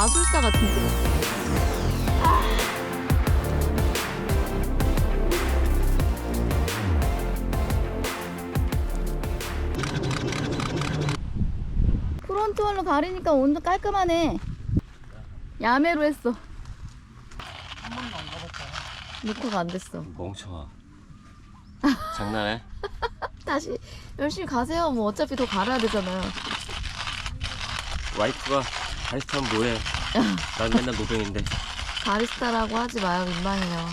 마술사 같은데? 프론트 홀로 가리니까 오늘 깔끔하네. 야매로 했어. 한 번도 안 가봤잖아. 녹화가 안 됐어. 멍청아. 장난해? 다시 열심히 가세요. 뭐 어차피 더 갈아야 되잖아요. 와이프가 바리스타면 뭐해? 난 맨날 노동인데. 바리스타라고 하지 마요. 민망해요.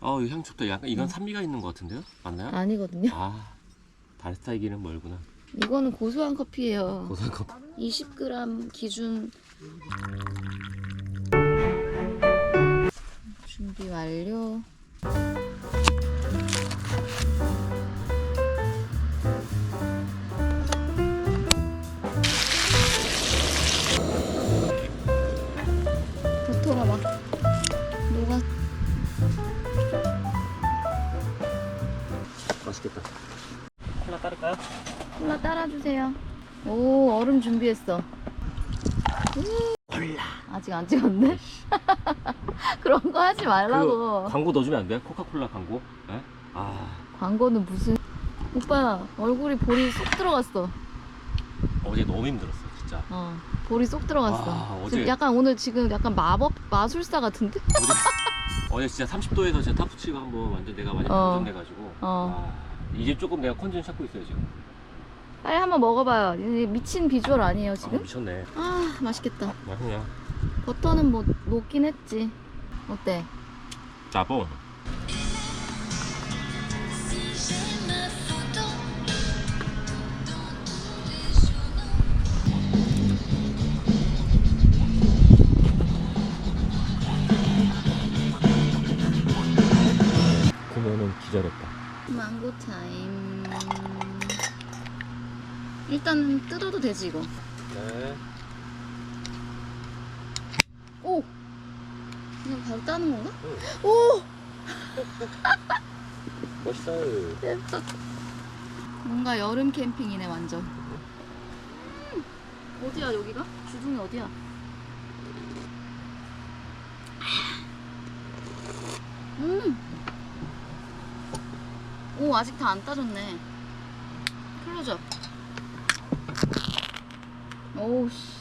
어, 이향 좋다. 약간 이건 산미가 있는 것 같은데요? 맞나요? 아니거든요. 아, 바리스타이기는 멀구나. 이거는 고소한 커피예요. 고소한 거. 20g 기준 붙어라 막 녹아 맛있겠다. 콜라 따를까요? 콜라 따라주세요. 오 얼음 준비했어. 콜라 아직 안 찍었네. 그런 거 하지 말라고. 그 광고 넣어주면 안 돼요? 코카콜라 광고? 네? 아, 광고는 무슨? 오빠 얼굴이 볼이 쏙 들어갔어. 어제 너무 힘들었어, 진짜. 어 볼이 쏙 들어갔어. 와, 어제- 지금 약간 오늘 지금 약간 마법 마술사 같은데? 어제, 어제 진짜 30도에서 진짜 타프 치고 한번 완전 내가 완전 어. 방전돼가지고. 어. 와, 이제 조금 내가 컨디션 찾고 있어요, 지금. 빨리 한번 먹어봐요. 미친 비주얼 아니에요 아, 지금? 미쳤네. 아 맛있겠다. 맛있냐? 버터는 뭐 녹긴 했지. 어때? 짜봉. 망고 타임. 일단 뜯어도 되지 이거. 네. 오. 그냥 바로 따는 건가? 응. 오. 멋있다. 뭔가 여름 캠핑이네 완전. 음, 어디야 여기가? 주둥이 어디야? 음. 오 아직 다 안 따졌네. 클로즈업. 오우씨.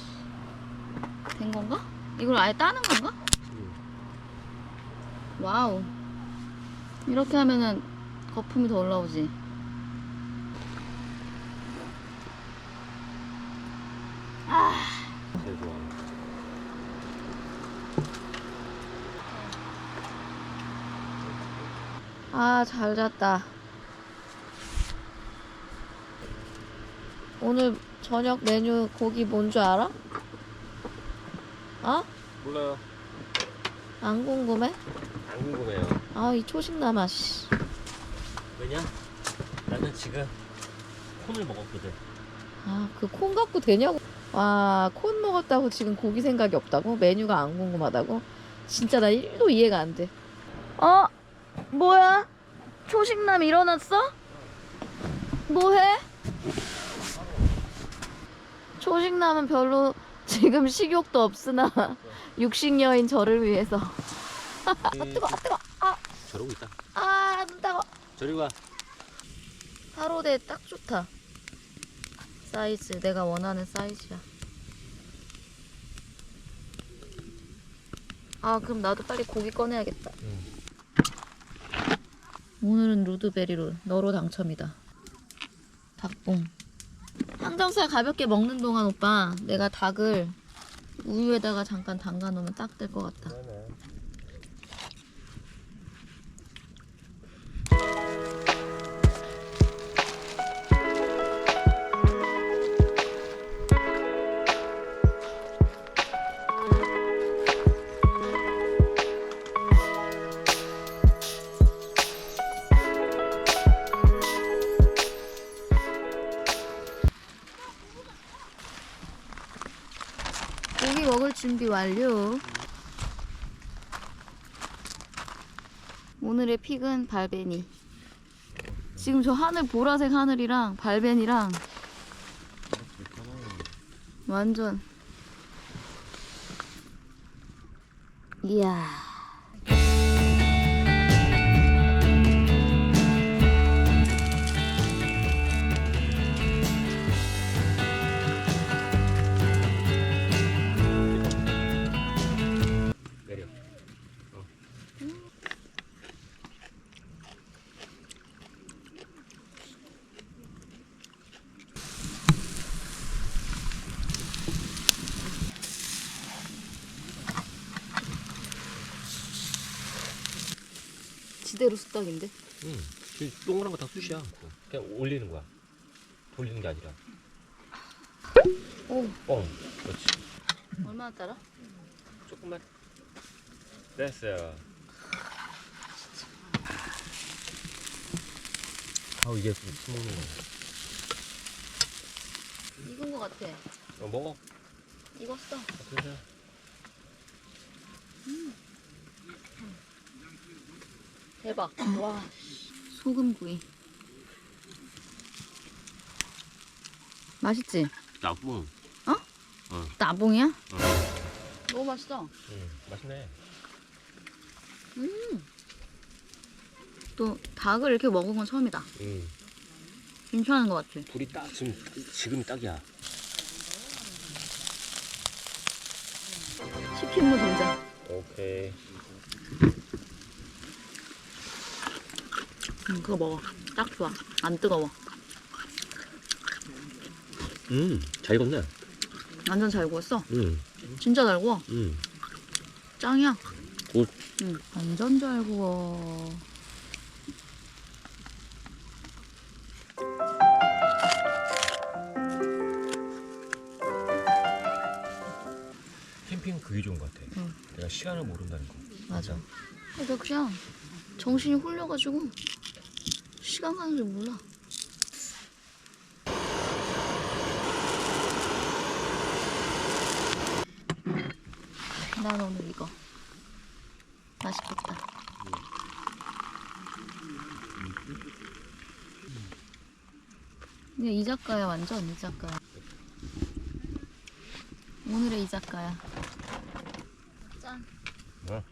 된 건가? 이걸 아예 따는 건가? 와우. 이렇게 하면은 거품이 더 올라오지. 좋아. 아, 잘 잤다. 오늘 저녁 메뉴 고기 뭔 줄 알아? 어? 몰라요. 안 궁금해? 안 궁금해요. 아, 이 초식남아, 씨. 왜냐? 나는 지금 콘을 먹었거든. 아, 그 콘 갖고 되냐고. 와, 콘 먹었다고 지금 고기 생각이 없다고? 메뉴가 안 궁금하다고? 진짜 나 1도 이해가 안 돼. 어? 뭐야? 초식남 일어났어? 뭐해? 초식남은 별로 지금 식욕도 없으나 육식여인 저를 위해서. 아, 뜨거, 아, 뜨거. 아, 저러고 있다. 아, 눈 따가. 저리 가. 하로데 딱 좋다. 사이즈 내가 원하는 사이즈야. 아 그럼 나도 빨리 고기 꺼내야겠다. 응. 오늘은 루드베리로 너로 당첨이다. 닭봉. 항정살 가볍게 먹는 동안 오빠 내가 닭을 우유에다가 잠깐 담가 놓으면 딱 될 것 같다. 고기 준비 완료. 오늘의 픽은 발베니. 지금 저 하늘 보라색 하늘이랑 발베니랑 완전. 이야. 지대로 쑥떡인데? 응. 그 동그란 거다 숯이야. 그냥 올리는 거야. 돌리는 게 아니라. 오, 뻥. 그렇지. 얼마나 따라? 조금만. 됐어요. 아우 이게 술 먹는 거야. 익은 거 같아. 어, 먹어. 익었어. 그래서 대박. 와. 소금구이. 맛있지? 나쁜. 나봉이야? 너무 맛있어. 응. 맛있네. 또 닭을 이렇게 먹은 건 처음이다. 응. 괜찮은 것 같아. 불이 딱 지금 지금이 딱이야. 치킨무 등장. 오케이. 음, 그거 먹어. 딱 좋아. 안 뜨거워. 음. 잘 익었네. 완전 잘 구웠어. 응. 진짜 잘 구워. 응. 짱이야. 굿. 응. 완전 잘 구워. 캠핑 그게 좋은 것 같아. 응. 내가 시간을 모른다는 거. 맞아. 나 그냥 정신이 홀려가지고 시간 가는 줄 몰라. 난 오늘 이거 맛있겠다. 근데 이 작가야 완전 이 작가야. 오늘의 이 작가야. 짠. 뭐?